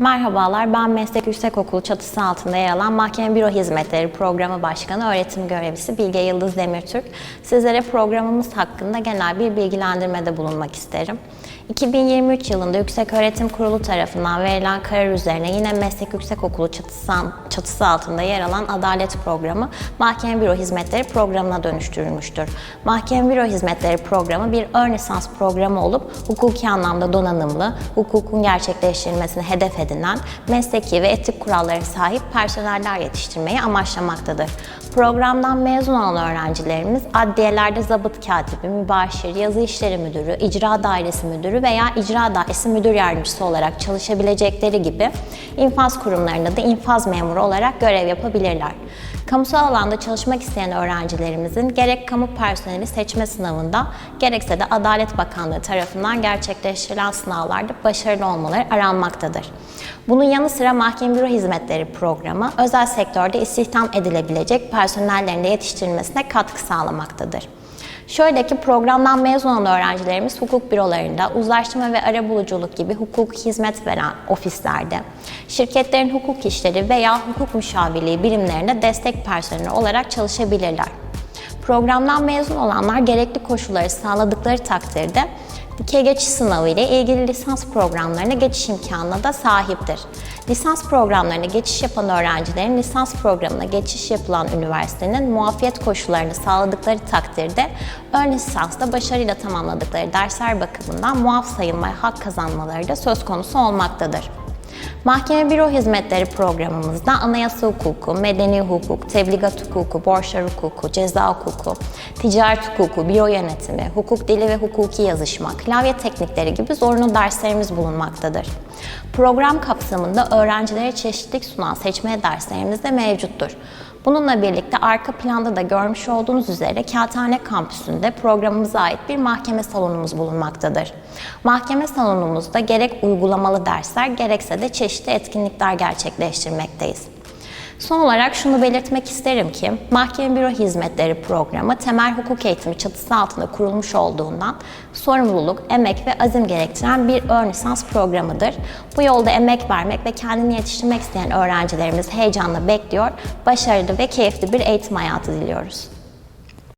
Merhabalar, ben Meslek Yüksekokulu çatısı altında yer alan Mahkeme Büro Hizmetleri Programı Başkanı Öğretim Görevlisi Bilge Yıldız Demirtürk. Sizlere programımız hakkında genel bir bilgilendirmede bulunmak isterim. 2023 yılında Yükseköğretim Kurulu tarafından verilen karar üzerine yine Meslek Yüksekokulu çatısı, çatısı altında yer alan Adalet Programı Mahkeme Büro Hizmetleri Programı'na dönüştürülmüştür. Mahkeme Büro Hizmetleri Programı bir ön lisans programı olup hukuki anlamda donanımlı, hukukun gerçekleştirilmesini hedef edinen, mesleki ve etik kurallara sahip personeller yetiştirmeyi amaçlamaktadır. Programdan mezun olan öğrencilerimiz adliyelerde zabıt katibi, mübaşir, yazı işleri müdürü, icra dairesi müdürü veya icra dairesi müdür yardımcısı olarak çalışabilecekleri gibi infaz kurumlarında da infaz memuru olarak görev yapabilirler. Kamusal alanda çalışmak isteyen öğrencilerimizin gerek kamu personeli seçme sınavında gerekse de Adalet Bakanlığı tarafından gerçekleştirilen sınavlarda başarılı olmaları aranmaktadır. Bunun yanı sıra Mahkeme Büro Hizmetleri programı özel sektörde istihdam edilebilecek personellerin de yetiştirilmesine katkı sağlamaktadır. Şöyle ki programdan mezun olan öğrencilerimiz hukuk bürolarında, uzlaştırma ve arabuluculuk gibi hukuk hizmet veren ofislerde, şirketlerin hukuk işleri veya hukuk müşavirliği birimlerinde destek personeli olarak çalışabilirler. Programdan mezun olanlar gerekli koşulları sağladıkları takdirde dikey geçiş sınavı ile ilgili lisans programlarına geçiş imkanına da sahiptir. Lisans programlarına geçiş yapan öğrencilerin lisans programına geçiş yapılan üniversitenin muafiyet koşullarını sağladıkları takdirde ön lisansta başarıyla tamamladıkları dersler bakımından muaf sayılmaya hak kazanmaları da söz konusu olmaktadır. Mahkeme Büro Hizmetleri programımızda anayasa hukuku, medeni hukuk, tebligat hukuku, borçlar hukuku, ceza hukuku, ticaret hukuku, büro yönetimi, hukuk dili ve hukuki yazışma, klavye teknikleri gibi zorunlu derslerimiz bulunmaktadır. Program kapsamında öğrencilere çeşitlilik sunan seçme derslerimiz de mevcuttur. Bununla birlikte arka planda da görmüş olduğunuz üzere Kağıthane Kampüsü'nde programımıza ait bir mahkeme salonumuz bulunmaktadır. Mahkeme salonumuzda gerek uygulamalı dersler gerekse de çeşitli etkinlikler gerçekleştirmekteyiz. Son olarak şunu belirtmek isterim ki Mahkeme Büro Hizmetleri programı temel hukuk eğitimi çatısı altında kurulmuş olduğundan sorumluluk, emek ve azim gerektiren bir ön lisans programıdır. Bu yolda emek vermek ve kendini yetiştirmek isteyen öğrencilerimiz heyecanla bekliyor, başarılı ve keyifli bir eğitim hayatı diliyoruz.